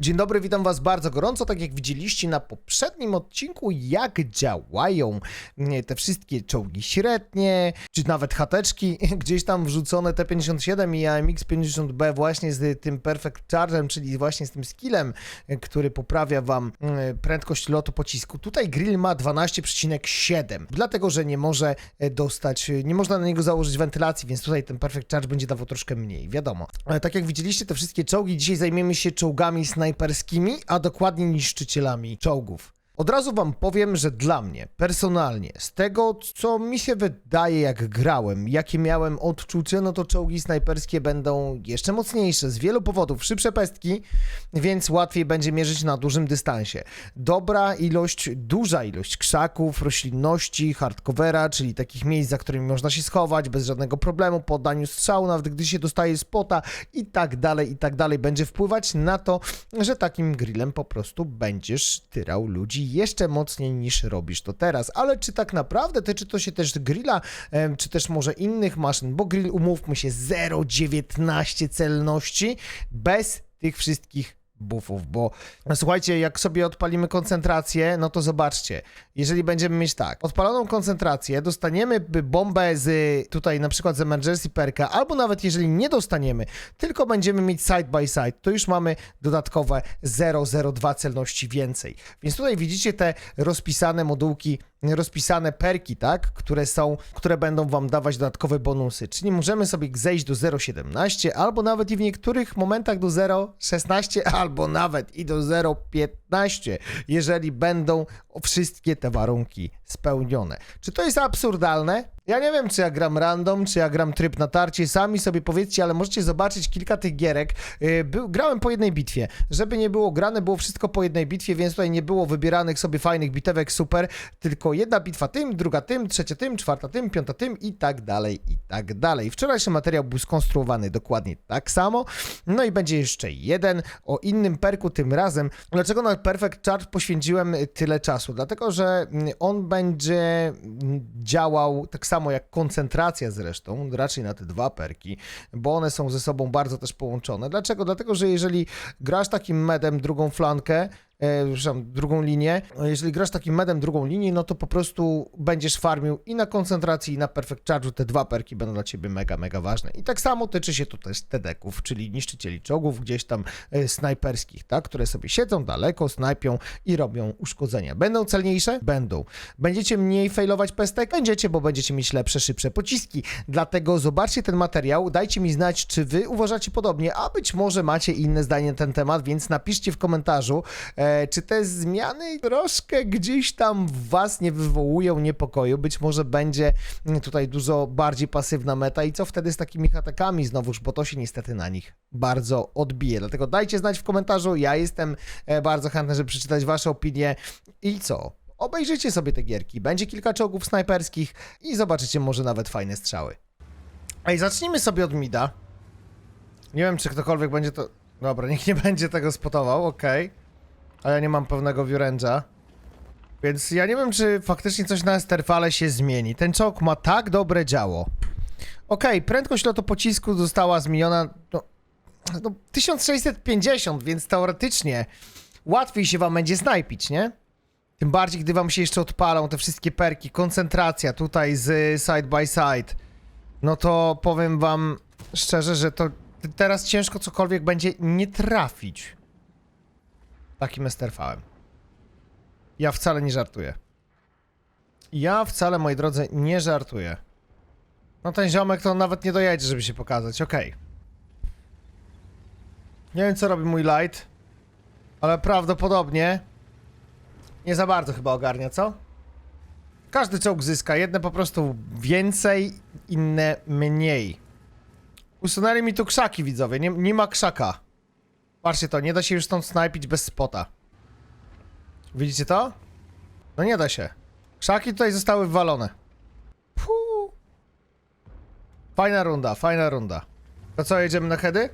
Dzień dobry, witam Was bardzo gorąco. Tak jak widzieliście na poprzednim odcinku, jak działają mm, te wszystkie czołgi średnie, czy nawet hateczki, gdzieś tam wrzucone T-57 i AMX-50B właśnie z tym Perfect Charge'em, czyli właśnie z tym skillem, y, który poprawia Wam y, prędkość lotu pocisku. Tutaj grill ma 12,7, dlatego że nie może e, dostać, nie można na niego założyć wentylacji, więc tutaj ten Perfect Charge będzie dawał troszkę mniej, wiadomo. Tak jak widzieliście te wszystkie czołgi, dzisiaj zajmiemy się czołgami snajperskimi, a dokładnie niszczycielami czołgów. Od razu wam powiem, że dla mnie, personalnie, z tego co mi się wydaje jak grałem, jakie miałem odczucie, no to czołgi snajperskie będą jeszcze mocniejsze z wielu powodów. Szybsze pestki, więc łatwiej będzie mierzyć na dużym dystansie. Dobra ilość, duża ilość krzaków, roślinności, hardcovera, czyli takich miejsc, za którymi można się schować bez żadnego problemu po oddaniu strzału, nawet gdy się dostaje spota i tak dalej, i tak dalej, będzie wpływać na to, że takim grillem po prostu będziesz tyrał ludzi jeszcze mocniej niż robisz to teraz. Ale czy tak naprawdę tyczy to się też grilla, czy też może innych maszyn, bo grill, umówmy się, 0,19 celności bez tych wszystkich buffów, bo no, słuchajcie, jak sobie odpalimy koncentrację, no to zobaczcie, jeżeli będziemy mieć tak, odpaloną koncentrację, dostaniemy bombę z tutaj na przykład z emergency perka, albo nawet jeżeli nie dostaniemy, tylko będziemy mieć side by side, to już mamy dodatkowe 0,02 celności więcej. Więc tutaj widzicie te rozpisane modułki, rozpisane perki, tak, które są, które będą wam dawać dodatkowe bonusy, czyli możemy sobie zejść do 0,17 albo nawet i w niektórych momentach do 0,16 albo nawet i do 0,15, jeżeli będą wszystkie te warunki spełnione. Czy to jest absurdalne? Ja nie wiem, czy ja gram random, czy ja gram tryb na tarcie, sami sobie powiedzcie, ale możecie zobaczyć kilka tych gierek. Yy, Był, grałem po jednej bitwie. Żeby nie było grane, było wszystko po jednej bitwie, więc tutaj nie było wybieranych sobie fajnych bitewek super, tylko jedna bitwa tym, druga tym, trzecia tym, czwarta tym, piąta tym i tak dalej, i tak dalej. Wczorajszy materiał był skonstruowany dokładnie tak samo. No i będzie jeszcze jeden o innym perku tym razem. Dlaczego na Perfect Charge poświęciłem tyle czasu? Dlatego, że on będzie działał tak samo jak koncentracja zresztą, raczej na te dwa perki, bo one są ze sobą bardzo też połączone. Dlaczego? Dlatego, że jeżeli grasz takim medem drugą flankę, przepraszam, drugą linię. Jeżeli grasz takim medem drugą linię, no to po prostu będziesz farmił i na koncentracji, i na perfect charge'u. Te dwa perki będą dla ciebie mega, mega ważne. I tak samo tyczy się to też tedeków, czyli niszczycieli czołgów gdzieś tam e, snajperskich, tak, które sobie siedzą daleko, snajpią i robią uszkodzenia. Będą celniejsze? Będą. Będziecie mniej failować pestek? Będziecie, bo będziecie mieć lepsze, szybsze pociski. Dlatego zobaczcie ten materiał, dajcie mi znać, czy wy uważacie podobnie, a być może macie inne zdanie na ten temat, więc napiszcie w komentarzu, e, czy te zmiany troszkę gdzieś tam w was nie wywołują niepokoju. Być może będzie tutaj dużo bardziej pasywna meta i co wtedy z takimi hatakami znowuż, bo to się niestety na nich bardzo odbije. Dlatego dajcie znać w komentarzu, ja jestem e, bardzo chętny, żeby przeczytać wasze opinie i co? Obejrzyjcie sobie te gierki, będzie kilka czołgów snajperskich i zobaczycie może nawet fajne strzały. Ej, zacznijmy sobie od mida. Nie wiem, czy ktokolwiek będzie to... Dobra, nikt nie będzie tego spotował, okej. A ja nie mam pewnego viewrange'a. Więc ja nie wiem, czy faktycznie coś na Esterfale się zmieni. Ten czołg ma tak dobre działo. Okej, prędkość lotu pocisku została zmieniona... No, no 1650, więc teoretycznie łatwiej się wam będzie snajpić, nie? Tym bardziej, gdy wam się jeszcze odpalą te wszystkie perki, koncentracja tutaj z side by side. No to powiem wam szczerze, że to teraz ciężko cokolwiek będzie nie trafić. Takim esterfałem. Ja wcale nie żartuję. Ja wcale, moi drodzy, nie żartuję. No ten ziomek to nawet nie dojedzie, żeby się pokazać, okej. Nie wiem, co robi mój light, ale prawdopodobnie nie za bardzo chyba ogarnia, co? Każdy czołg zyska, jedne po prostu więcej, inne mniej. Usunęli mi tu krzaki, widzowie, nie, nie ma krzaka. Patrzcie to, nie da się już stąd snajpić bez spota. Widzicie to? No nie da się. Krzaki tutaj zostały wywalone. Puh. Fajna runda, fajna runda. To co, jedziemy na heady?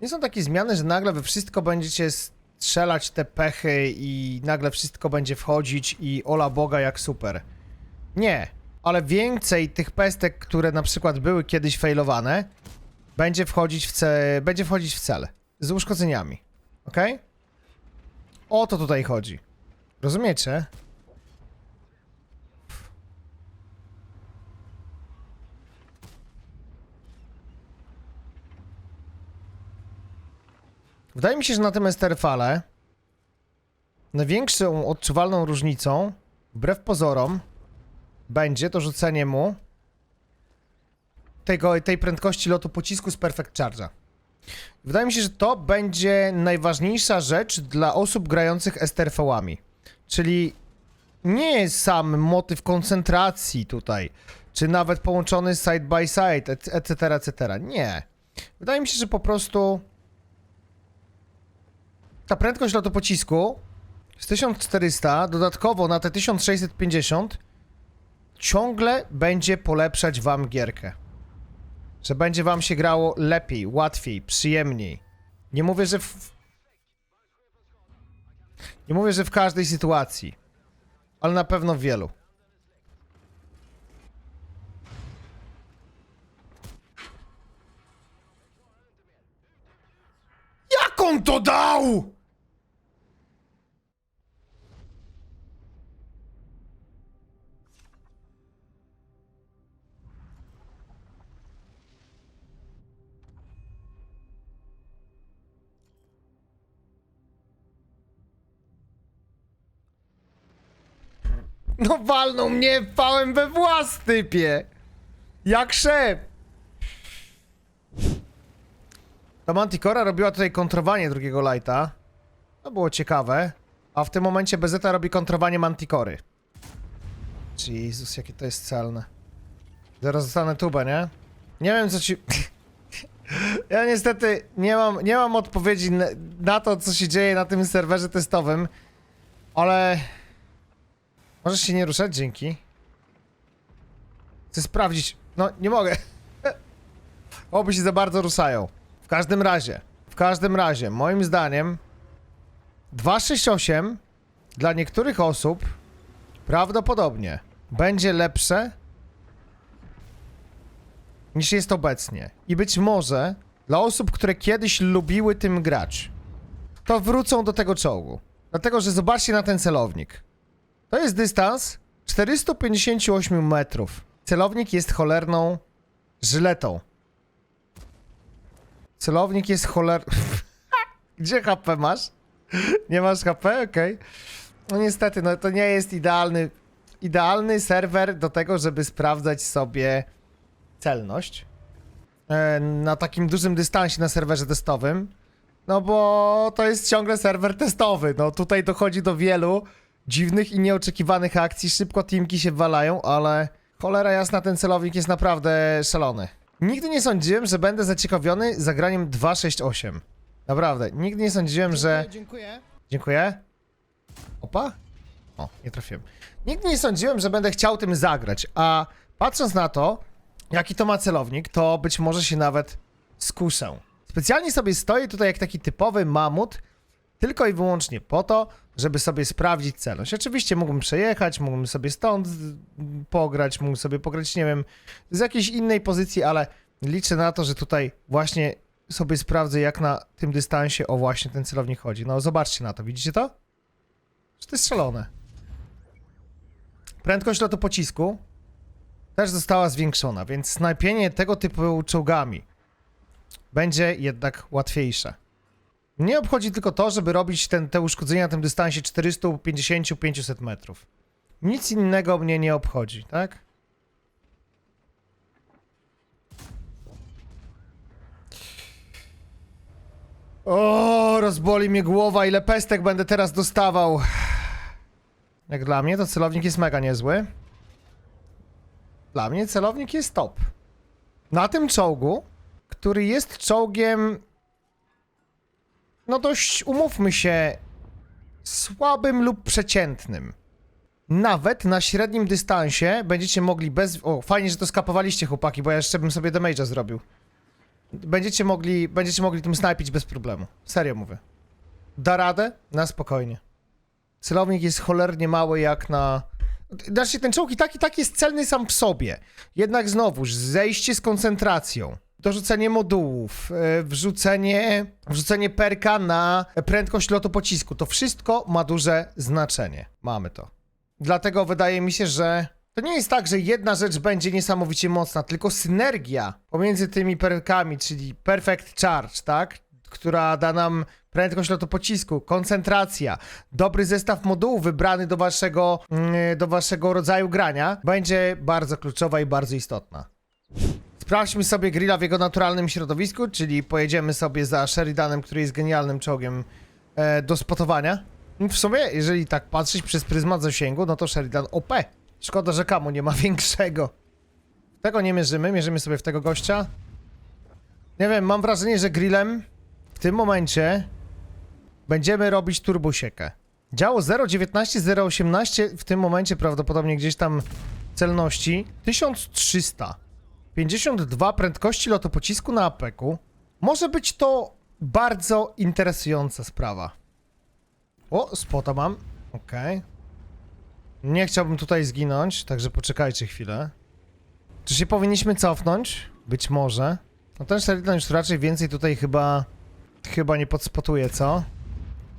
Nie są takie zmiany, że nagle we wszystko będziecie strzelać te pechy i nagle wszystko będzie wchodzić i ola Boga jak super. Nie, ale więcej tych pestek, które na przykład były kiedyś failowane, będzie wchodzić w, ce będzie wchodzić w cel. Z uszkodzeniami. ok? O to tutaj chodzi. Rozumiecie? Wydaje mi się, że na tym Esterfale największą odczuwalną różnicą, wbrew pozorom, będzie to rzucenie mu tego, tej prędkości lotu pocisku z Perfect Charge'a. Wydaje mi się, że to będzie najważniejsza rzecz dla osób grających STRV-ami. Czyli nie jest sam motyw koncentracji tutaj, czy nawet połączony side by side, etc., etc. Nie. Wydaje mi się, że po prostu ta prędkość lotu pocisku z 1400 dodatkowo na te 1650 ciągle będzie polepszać wam gierkę. Że będzie wam się grało lepiej, łatwiej, przyjemniej. Nie mówię, że w... Nie mówię, że w każdej sytuacji, ale na pewno w wielu. Jak on to dał? No walnął mnie pałem we włas, typie! Jak szef! Ta Manticora robiła tutaj kontrowanie drugiego lighta. To było ciekawe. A w tym momencie Bezeta robi kontrowanie Manticory. Jezus, jakie to jest celne. Zaraz dostanę tubę, nie? Nie wiem, co ci... ja niestety nie mam, nie mam odpowiedzi na to, co się dzieje na tym serwerze testowym. Ale... Możesz się nie ruszać, dzięki. Chcę sprawdzić. No, nie mogę. Oby się za bardzo ruszają. W każdym razie, w każdym razie, moim zdaniem 268 dla niektórych osób prawdopodobnie będzie lepsze niż jest obecnie. I być może dla osób, które kiedyś lubiły tym grać, to wrócą do tego czołgu. Dlatego, że zobaczcie na ten celownik. To jest dystans 458 metrów. Celownik jest cholerną żyletą. Celownik jest choler... Gdzie HP masz? Nie masz HP? Okej. No niestety, no to nie jest idealny, idealny serwer do tego, żeby sprawdzać sobie celność. E, na takim dużym dystansie na serwerze testowym. No bo to jest ciągle serwer testowy. No tutaj dochodzi do wielu dziwnych i nieoczekiwanych akcji. Szybko teamki się walają, ale cholera jasna, ten celownik jest naprawdę szalony. Nigdy nie sądziłem, że będę zaciekawiony zagraniem 268. Naprawdę, nigdy nie sądziłem, że... Dziękuję. Dziękuję. Opa? O, nie trafiłem. Nigdy nie sądziłem, że będę chciał tym zagrać, a patrząc na to, jaki to ma celownik, to być może się nawet skuszę. Specjalnie sobie stoję tutaj jak taki typowy mamut, tylko i wyłącznie po to, żeby sobie sprawdzić celność. Oczywiście mógłbym przejechać, mógłbym sobie stąd pograć, mógłbym sobie pograć, nie wiem, z jakiejś innej pozycji, ale liczę na to, że tutaj właśnie sobie sprawdzę, jak na tym dystansie o właśnie ten celownik chodzi. No zobaczcie na to, widzicie to? Że to jest szalone. Prędkość lotu pocisku też została zwiększona, więc snajpienie tego typu czołgami będzie jednak łatwiejsze. Nie obchodzi tylko to, żeby robić ten, te uszkodzenia na tym dystansie 450-500 metrów. Nic innego mnie nie obchodzi, tak? O, rozboli mnie głowa, ile pestek będę teraz dostawał. Jak dla mnie to celownik jest mega niezły. Dla mnie celownik jest top. Na tym czołgu, który jest czołgiem no dość, umówmy się, słabym lub przeciętnym. Nawet na średnim dystansie będziecie mogli bez... O, fajnie, że to skapowaliście, chłopaki, bo ja jeszcze bym sobie damage'a zrobił. Będziecie mogli, będziecie mogli tym snajpić bez problemu. Serio mówię. Da radę? Na spokojnie. Celownik jest cholernie mały jak na... Znaczy ten czołg i tak i tak jest celny sam w sobie. Jednak znowuż, zejście z koncentracją. Dorzucenie modułów, e, wrzucenie, wrzucenie perka na prędkość lotu pocisku. To wszystko ma duże znaczenie. Mamy to. Dlatego wydaje mi się, że to nie jest tak, że jedna rzecz będzie niesamowicie mocna, tylko synergia pomiędzy tymi perkami, czyli Perfect Charge, tak? Która da nam prędkość lotu pocisku, koncentracja, dobry zestaw modułów wybrany do waszego, mm, do waszego rodzaju grania, będzie bardzo kluczowa i bardzo istotna. Sprawdźmy sobie grilla w jego naturalnym środowisku, czyli pojedziemy sobie za Sheridanem, który jest genialnym czołgiem e, do spotowania. W sumie, jeżeli tak patrzeć przez pryzmat zasięgu, no to Sheridan OP. Szkoda, że Kamu nie ma większego. Tego nie mierzymy, mierzymy sobie w tego gościa. Nie wiem, mam wrażenie, że grillem w tym momencie będziemy robić turbosiekę. Działo 0,19, 0,18 w tym momencie prawdopodobnie gdzieś tam celności 1300. 52 prędkości lotu pocisku na apeku. Może być to bardzo interesująca sprawa. O, spota mam. Okej. Nie chciałbym tutaj zginąć, także poczekajcie chwilę. Czy się powinniśmy cofnąć? Być może. No ten Sheridan już raczej więcej tutaj chyba... Chyba nie podspotuje, co?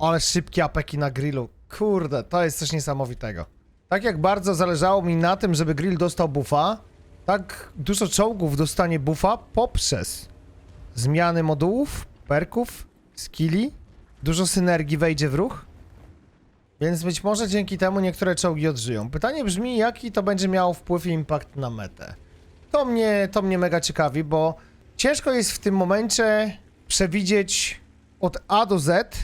Ale szybkie apeki na grillu. Kurde, to jest coś niesamowitego. Tak jak bardzo zależało mi na tym, żeby grill dostał buffa, tak dużo czołgów dostanie buffa poprzez zmiany modułów, perków, skilli. Dużo synergii wejdzie w ruch. Więc być może dzięki temu niektóre czołgi odżyją. Pytanie brzmi, jaki to będzie miało wpływ i impact na metę. To mnie, to mnie mega ciekawi, bo ciężko jest w tym momencie przewidzieć od A do Z,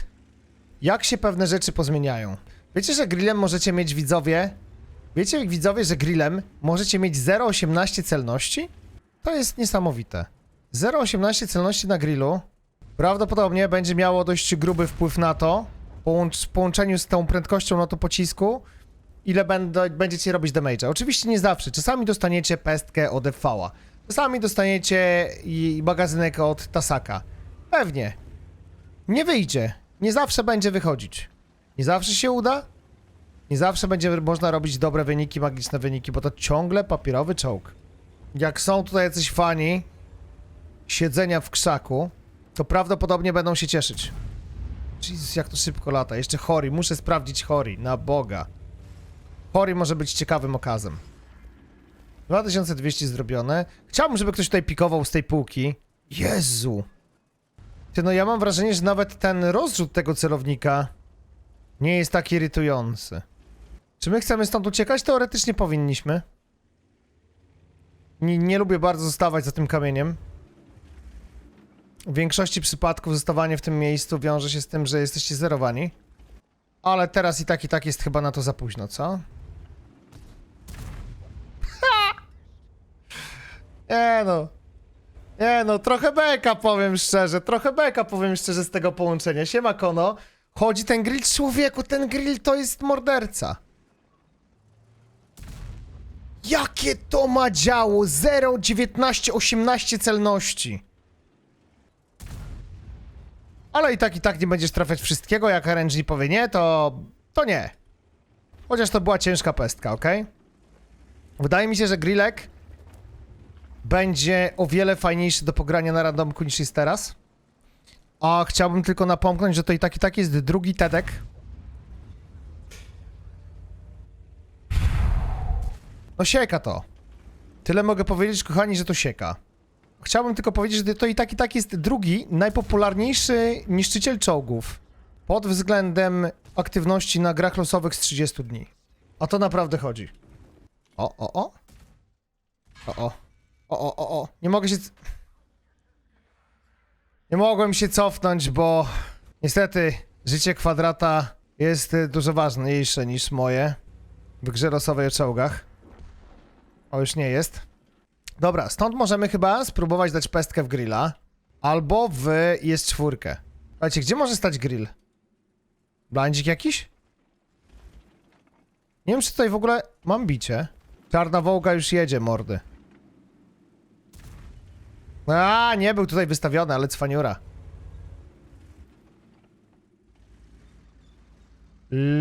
jak się pewne rzeczy pozmieniają. Wiecie, że grillem możecie mieć widzowie? Wiecie, widzowie, że grillem możecie mieć 0,18 celności? To jest niesamowite. 0,18 celności na grillu prawdopodobnie będzie miało dość gruby wpływ na to, w połączeniu z tą prędkością lotu pocisku, ile będą, będziecie robić damage'a. Oczywiście nie zawsze. Czasami dostaniecie pestkę od FV-a. Czasami dostaniecie i magazynek od Tasaka. Pewnie. Nie wyjdzie. Nie zawsze będzie wychodzić. Nie zawsze się uda. Nie zawsze będzie można robić dobre wyniki, magiczne wyniki, bo to ciągle papierowy czołg. Jak są tutaj jacyś fani siedzenia w krzaku, to prawdopodobnie będą się cieszyć. Jezus, jak to szybko lata. Jeszcze Hori. Muszę sprawdzić Hori. Na Boga. Hori może być ciekawym okazem. 2200 zrobione. Chciałbym, żeby ktoś tutaj pikował z tej półki. Jezu. Ty, no ja mam wrażenie, że nawet ten rozrzut tego celownika nie jest tak irytujący. Czy my chcemy stąd uciekać? Teoretycznie powinniśmy. Nie, nie lubię bardzo zostawać za tym kamieniem. W większości przypadków zostawanie w tym miejscu wiąże się z tym, że jesteście zerowani. Ale teraz i tak i tak jest chyba na to za późno, co? Nie no. Nie no, trochę beka powiem szczerze, trochę beka powiem szczerze z tego połączenia. Siema Kono. Chodzi ten grill, człowieku, ten grill to jest morderca. Jakie to ma działo? 0, 19, 18 celności. Ale i tak, i tak nie będziesz trafiać wszystkiego, jak RNG powie nie, to... to nie. Chociaż to była ciężka pestka, ok? Wydaje mi się, że grillek będzie o wiele fajniejszy do pogrania na randomku niż jest teraz. A chciałbym tylko napomknąć, że to i tak i tak jest drugi Tedek. No sieka to. Tyle mogę powiedzieć, kochani, że to sieka. Chciałbym tylko powiedzieć, że to i tak i tak jest drugi najpopularniejszy niszczyciel czołgów pod względem aktywności na grach losowych z 30 dni. O to naprawdę chodzi. O, o, o. O, o. O, o, o, o. Nie mogę się... Nie mogłem się cofnąć, bo niestety życie kwadrata jest dużo ważniejsze niż moje w grze losowej o czołgach. O, już nie jest. Dobra, stąd możemy chyba spróbować dać pestkę w grilla. Albo w jest czwórkę. Słuchajcie, gdzie może stać grill? Blandzik jakiś? Nie wiem, czy tutaj w ogóle mam bicie. Czarna wołga już jedzie, mordy. A, nie był tutaj wystawiony, ale cwaniura.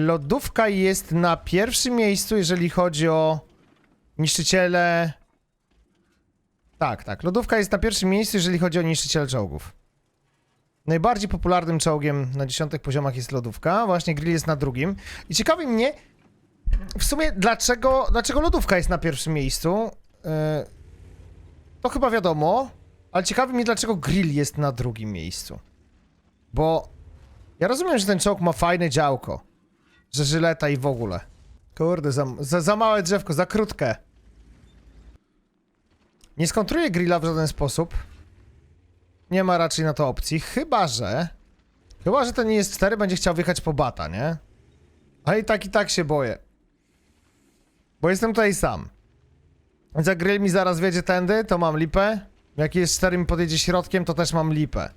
Lodówka jest na pierwszym miejscu, jeżeli chodzi o niszczyciele Tak, tak. Lodówka jest na pierwszym miejscu, jeżeli chodzi o niszczyciel czołgów. Najbardziej popularnym czołgiem na dziesiątych poziomach jest lodówka, właśnie grill jest na drugim. I ciekawi mnie w sumie dlaczego, dlaczego lodówka jest na pierwszym miejscu. Yy, to chyba wiadomo, ale ciekawi mnie dlaczego grill jest na drugim miejscu. Bo ja rozumiem, że ten czołg ma fajne działko, że żyleta i w ogóle. Kurde, za, za, za małe drzewko, za krótkie. Nie skontruję grilla w żaden sposób. Nie ma raczej na to opcji, chyba że... Chyba, że ten jest 4 będzie chciał wjechać po bata, nie? Ale i tak i tak się boję. Bo jestem tutaj sam. Więc jak grill mi zaraz wiedzie tędy, to mam lipę. Jak jest 4 mi podjedzie środkiem, to też mam lipę.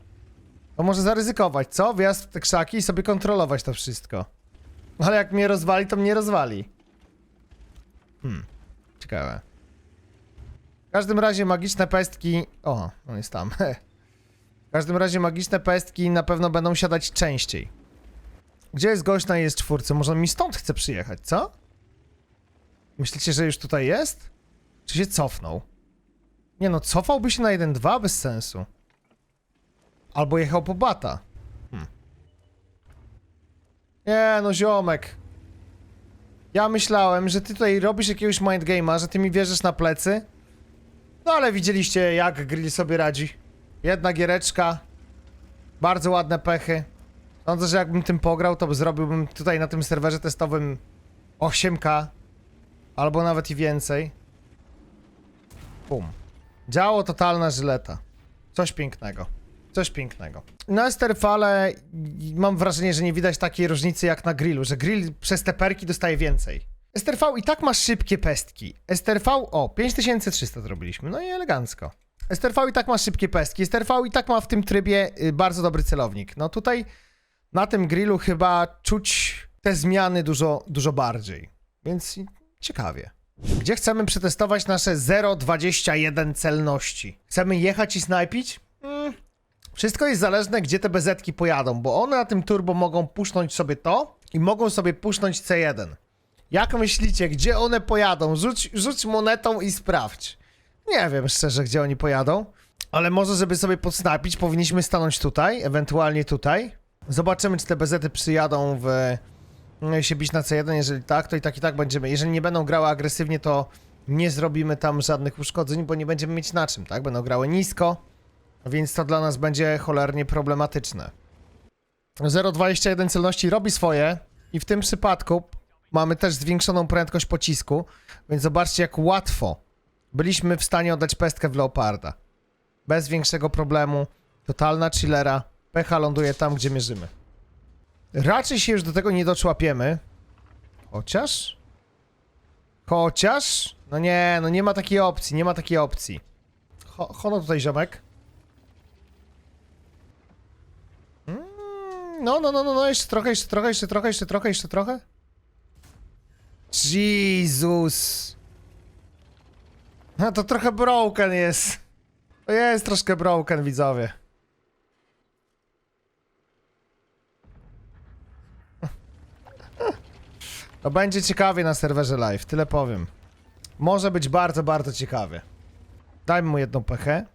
To może zaryzykować, co? Wjazd w te krzaki i sobie kontrolować to wszystko. Ale jak mnie rozwali, to mnie rozwali. Hmm. Ciekawe. W każdym razie magiczne pestki... O, on jest tam. W każdym razie magiczne pestki na pewno będą siadać częściej. Gdzie jest gość na jest czwórce? Może on mi stąd chce przyjechać, co? Myślicie, że już tutaj jest? Czy się cofnął? Nie no, cofałby się na 1-2 bez sensu. Albo jechał po bata. Hmm. Nie no, ziomek. Ja myślałem, że ty tutaj robisz jakiegoś mindgame'a, że ty mi wierzysz na plecy. No ale widzieliście, jak grill sobie radzi. Jedna giereczka. Bardzo ładne pechy. Sądzę, że jakbym tym pograł, to by zrobiłbym tutaj na tym serwerze testowym 8K. Albo nawet i więcej. Bum. Działo totalna żyleta. Coś pięknego. Coś pięknego. Na Esterfale mam wrażenie, że nie widać takiej różnicy jak na grillu, że grill przez te perki dostaje więcej. STRV i tak ma szybkie pestki. STRV, o, 5300 zrobiliśmy, no i elegancko. STRV i tak ma szybkie pestki. STRV i tak ma w tym trybie y, bardzo dobry celownik. No tutaj na tym grillu chyba czuć te zmiany dużo, dużo bardziej. Więc ciekawie. Gdzie chcemy przetestować nasze 0,21 celności? Chcemy jechać i snajpić? Mm. Wszystko jest zależne, gdzie te bezetki pojadą, bo one na tym turbo mogą puszcząć sobie to i mogą sobie puszcząć C1. Jak myślicie, gdzie one pojadą? Rzuć, rzuć monetą i sprawdź. Nie wiem szczerze, gdzie oni pojadą, ale może, żeby sobie podsnapić, powinniśmy stanąć tutaj, ewentualnie tutaj. Zobaczymy, czy te bezety przyjadą w... no, się bić na C1, jeżeli tak, to i tak i tak będziemy. Jeżeli nie będą grały agresywnie, to nie zrobimy tam żadnych uszkodzeń, bo nie będziemy mieć na czym, tak? Będą grały nisko, więc to dla nas będzie cholernie problematyczne. 0,21 celności robi swoje i w tym przypadku mamy też zwiększoną prędkość pocisku, więc zobaczcie jak łatwo byliśmy w stanie oddać pestkę w Leoparda. Bez większego problemu, totalna chillera, pecha ląduje tam, gdzie mierzymy. Raczej się już do tego nie doczłapiemy. Chociaż? Chociaż? No nie, no nie ma takiej opcji, nie ma takiej opcji. Ho, hono tutaj ziomek. Mm, No, no, no, no, no, jeszcze trochę, jeszcze trochę, jeszcze trochę, jeszcze trochę, jeszcze trochę. Jezus. No to trochę broken jest. To jest troszkę broken, widzowie. To będzie ciekawie na serwerze live, tyle powiem. Może być bardzo, bardzo ciekawie. Dajmy mu jedną pechę.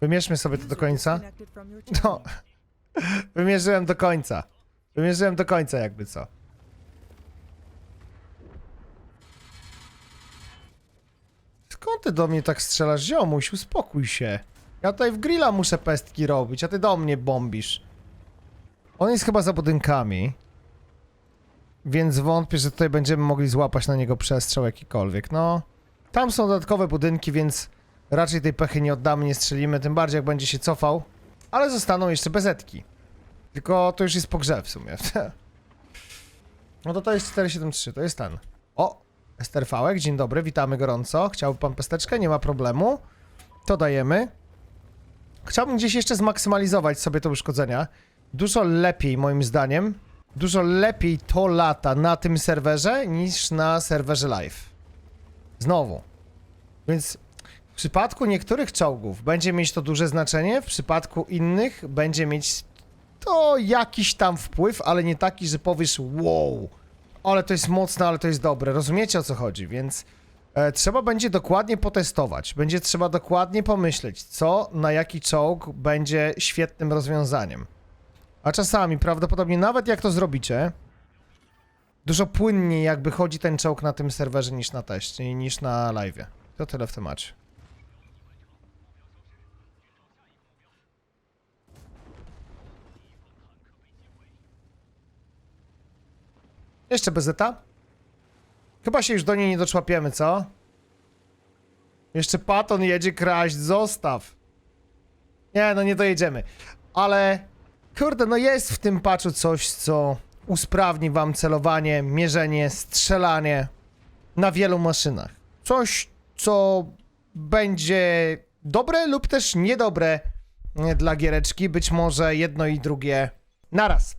Wymierzmy sobie to do końca. No. Wymierzyłem do końca. Wymierzyłem do końca, jakby co. Skąd ty do mnie tak strzelasz, ziomuś? Uspokój się. Ja tutaj w grilla muszę pestki robić, a ty do mnie bombisz. On jest chyba za budynkami. Więc wątpię, że tutaj będziemy mogli złapać na niego przestrzał jakikolwiek. No, tam są dodatkowe budynki, więc raczej tej pechy nie oddamy, nie strzelimy, tym bardziej jak będzie się cofał. Ale zostaną jeszcze bezetki. Tylko to już jest po grze w sumie. No to to jest 473, to jest ten. O, Esterfałek, dzień dobry, witamy gorąco. Chciałby pan pesteczkę? Nie ma problemu. To dajemy. Chciałbym gdzieś jeszcze zmaksymalizować sobie te uszkodzenia. Dużo lepiej, moim zdaniem, dużo lepiej to lata na tym serwerze niż na serwerze live. Znowu. Więc w przypadku niektórych czołgów będzie mieć to duże znaczenie, w przypadku innych będzie mieć to jakiś tam wpływ, ale nie taki, że powiesz wow, ale to jest mocne, ale to jest dobre. Rozumiecie o co chodzi, więc E, trzeba będzie dokładnie potestować, będzie trzeba dokładnie pomyśleć, co na jaki czołg będzie świetnym rozwiązaniem. A czasami, prawdopodobnie nawet jak to zrobicie, dużo płynniej jakby chodzi ten czołg na tym serwerze niż na teście, niż na live. To tyle w temacie. Jeszcze bezeta? Chyba się już do niej nie doczłapiemy, co? Jeszcze Paton jedzie kraść, zostaw. Nie, no nie dojedziemy. Ale, kurde, no jest w tym patchu coś, co usprawni wam celowanie, mierzenie, strzelanie na wielu maszynach. Coś, co będzie dobre lub też niedobre dla giereczki. Być może jedno i drugie naraz.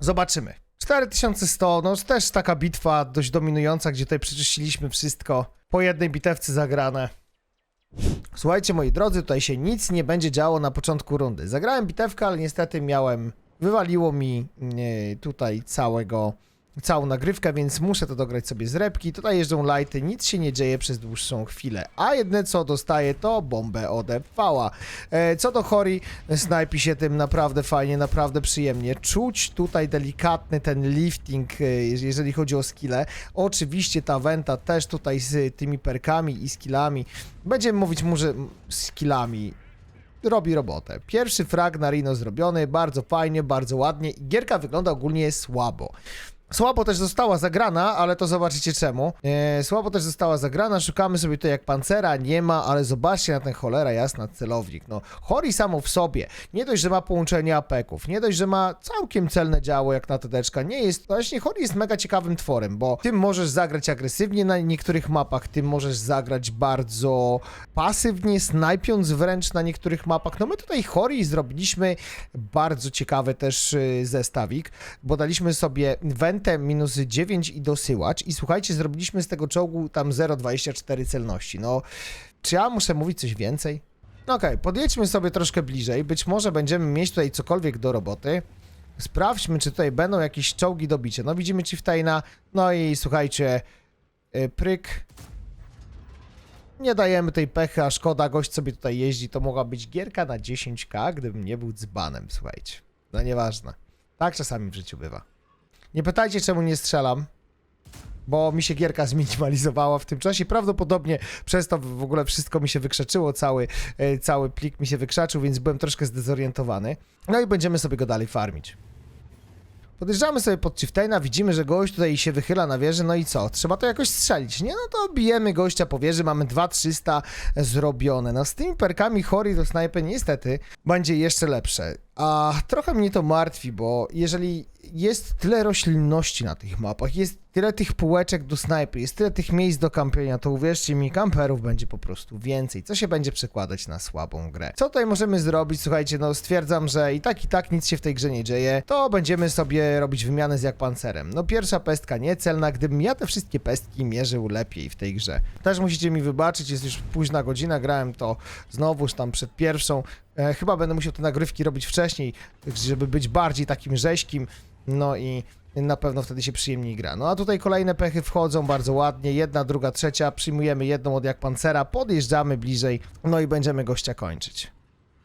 Zobaczymy. 4100, no też taka bitwa dość dominująca, gdzie tutaj przeczyściliśmy wszystko po jednej bitewce zagrane. Słuchajcie moi drodzy, tutaj się nic nie będzie działo na początku rundy. Zagrałem bitewkę, ale niestety miałem, wywaliło mi e, tutaj całego, całą nagrywkę, więc muszę to dograć sobie z repki. Tutaj jeżdżą lighty, nic się nie dzieje przez dłuższą chwilę. A jedyne co dostaję to bombę od FV-a. E, co do Hori, snajpi się tym naprawdę fajnie, naprawdę przyjemnie. Czuć tutaj delikatny ten lifting, e, jeżeli chodzi o skille. Oczywiście ta Venta też tutaj z tymi perkami i skillami. Będziemy mówić może skillami. Robi robotę. Pierwszy frag na Rino zrobiony, bardzo fajnie, bardzo ładnie gierka wygląda ogólnie słabo. Słabo też została zagrana, ale to zobaczycie czemu. E, słabo też została zagrana, szukamy sobie tutaj jak pancera, nie ma, ale zobaczcie na ten cholera jasna celownik. No, Hori samo w sobie, nie dość, że ma połączenie apeków, nie dość, że ma całkiem celne działo jak na tedeczka, nie jest, właśnie Hori jest mega ciekawym tworem, bo tym możesz zagrać agresywnie na niektórych mapach, tym możesz zagrać bardzo pasywnie, snajpiąc wręcz na niektórych mapach. No my tutaj Hori zrobiliśmy bardzo ciekawy też y, zestawik, bo daliśmy sobie minus 9 i dosyłacz i słuchajcie, zrobiliśmy z tego czołgu tam 0,24 celności. No, czy ja muszę mówić coś więcej? No okej, podjedźmy sobie troszkę bliżej, być może będziemy mieć tutaj cokolwiek do roboty. Sprawdźmy, czy tutaj będą jakieś czołgi do bicia. No widzimy Chieftaina, no i słuchajcie, y, pryk. Nie dajemy tej pechy, a szkoda, gość sobie tutaj jeździ, to mogła być gierka na 10k, gdybym nie był dzbanem, słuchajcie. No nieważne. Tak czasami w życiu bywa. Nie pytajcie, czemu nie strzelam, bo mi się gierka zminimalizowała w tym czasie. Prawdopodobnie przez to w ogóle wszystko mi się wykrzaczyło, cały, e, cały plik mi się wykrzaczył, więc byłem troszkę zdezorientowany. No i będziemy sobie go dalej farmić. Podjeżdżamy sobie pod Chieftaina, widzimy, że gość tutaj się wychyla na wieży, no i co? Trzeba to jakoś strzelić, nie? No to bijemy gościa po wieży, mamy 2300 zrobione. No z tymi perkami Hori do snajpy niestety będzie jeszcze lepsze. A trochę mnie to martwi, bo jeżeli jest tyle roślinności na tych mapach, jest tyle tych półeczek do snajpy, jest tyle tych miejsc do kampienia, to uwierzcie mi, kamperów będzie po prostu więcej, co się będzie przekładać na słabą grę. Co tutaj możemy zrobić? Słuchajcie, no stwierdzam, że i tak i tak nic się w tej grze nie dzieje, to będziemy sobie robić wymianę z jak pancerem. No pierwsza pestka niecelna, gdybym ja te wszystkie pestki mierzył lepiej w tej grze. Też musicie mi wybaczyć, jest już późna godzina, grałem to znowuż tam przed pierwszą, e, chyba będę musiał te nagrywki robić wcześniej, żeby być bardziej takim rzeźkim, no i na pewno wtedy się przyjemniej gra. No a tutaj kolejne pechy wchodzą bardzo ładnie, jedna, druga, trzecia, przyjmujemy jedną od jak pancera, podjeżdżamy bliżej, no i będziemy gościa kończyć.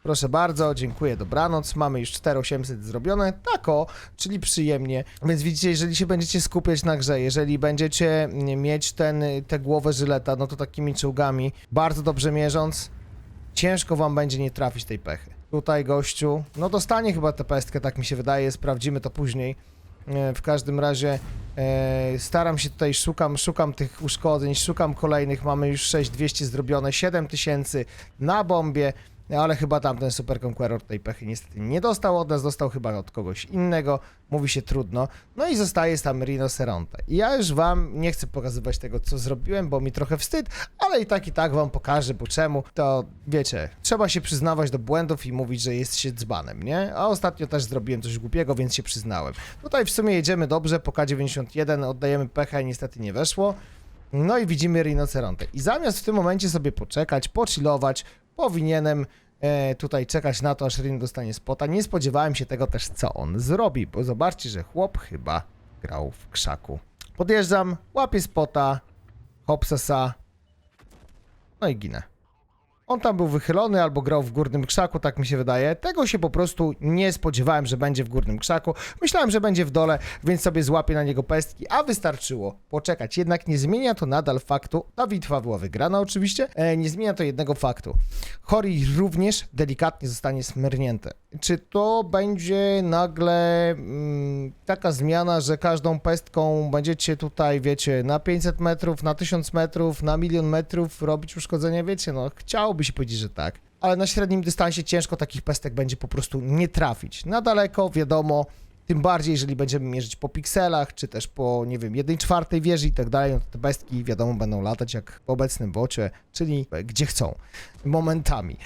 Proszę bardzo, dziękuję, dobranoc. Mamy już 4800 zrobione, tako, czyli przyjemnie. Więc widzicie, jeżeli się będziecie skupiać na grze, jeżeli będziecie mieć ten, tę głowę żyleta, no to takimi czołgami, bardzo dobrze mierząc, ciężko wam będzie nie trafić tej pechy. Tutaj gościu, no dostanie chyba tę pestkę, tak mi się wydaje, sprawdzimy to później. E, W każdym razie e, staram się tutaj, szukam, szukam tych uszkodzeń, szukam kolejnych, mamy już 6200 zrobione, 7000 na bombie, ale chyba tamten Super Conqueror tej pechy niestety nie dostał od nas, dostał chyba od kogoś innego, mówi się trudno, no i zostaje tam Rinoceronte. I ja już wam nie chcę pokazywać tego, co zrobiłem, bo mi trochę wstyd, ale i tak i tak wam pokażę, bo czemu, to wiecie, trzeba się przyznawać do błędów i mówić, że jest się dzbanem, nie? A ostatnio też zrobiłem coś głupiego, więc się przyznałem. Tutaj w sumie jedziemy dobrze, po K91 oddajemy pecha i niestety nie weszło. No i widzimy rinoceronte. I zamiast w tym momencie sobie poczekać, pochillować, powinienem e, tutaj czekać na to, aż Rin dostanie spota. Nie spodziewałem się tego też, co on zrobi, bo zobaczcie, że chłop chyba grał w krzaku. Podjeżdżam, łapię spota, Hopsasa. No i ginę. On tam był wychylony albo grał w górnym krzaku, tak mi się wydaje. Tego się po prostu nie spodziewałem, że będzie w górnym krzaku. Myślałem, że będzie w dole, więc sobie złapię na niego pestki, a wystarczyło poczekać. Jednak nie zmienia to nadal faktu, ta bitwa była wygrana oczywiście, e, nie zmienia to jednego faktu. Hori również delikatnie zostanie smyrnięte. Czy to będzie nagle mm, taka zmiana, że każdą pestką będziecie tutaj, wiecie, na 500 metrów, na 1000 metrów, na milion metrów robić uszkodzenia? Wiecie, no chciałoby się powiedzieć, że tak. Ale na średnim dystansie ciężko takich pestek będzie po prostu nie trafić. Na daleko, wiadomo, tym bardziej, jeżeli będziemy mierzyć po pikselach, czy też po, nie wiem, 1 czwartej wieży i tak dalej, no to te bestki, wiadomo, będą latać jak w obecnym bocie, czyli gdzie chcą, momentami.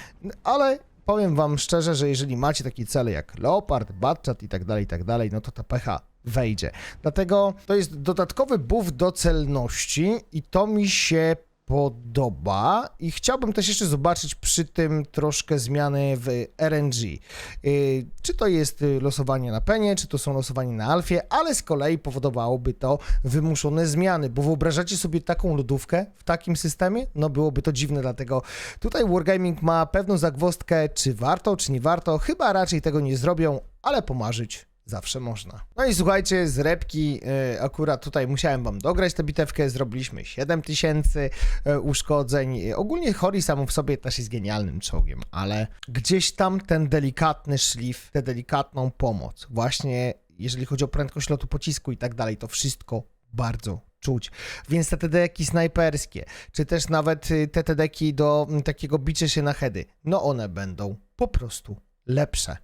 Ale powiem wam szczerze, że jeżeli macie takie cele jak Leopard, Batchat i tak dalej, i tak dalej, no to ta pecha wejdzie. Dlatego to jest dodatkowy buff do celności i to mi się podoba i chciałbym też jeszcze zobaczyć przy tym troszkę zmiany w RNG. Yy, czy to jest y, losowanie na penie, czy to są losowanie na alfie, ale z kolei powodowałoby to wymuszone zmiany, bo wyobrażacie sobie taką lodówkę w takim systemie? No byłoby to dziwne, dlatego tutaj Wargaming ma pewną zagwozdkę, czy warto, czy nie warto. Chyba raczej tego nie zrobią, ale pomarzyć zawsze można. No i słuchajcie, z repki y, akurat tutaj musiałem wam dograć tę bitewkę, zrobiliśmy 7000 y, uszkodzeń. Y, Ogólnie Hori sam w sobie też jest genialnym czołgiem, ale gdzieś tam ten delikatny szlif, tę delikatną pomoc, właśnie jeżeli chodzi o prędkość lotu pocisku i tak dalej, to wszystko bardzo czuć. Więc te TDeki snajperskie, czy też nawet y, te TDeki do takiego bicia się na heady, no one będą po prostu lepsze.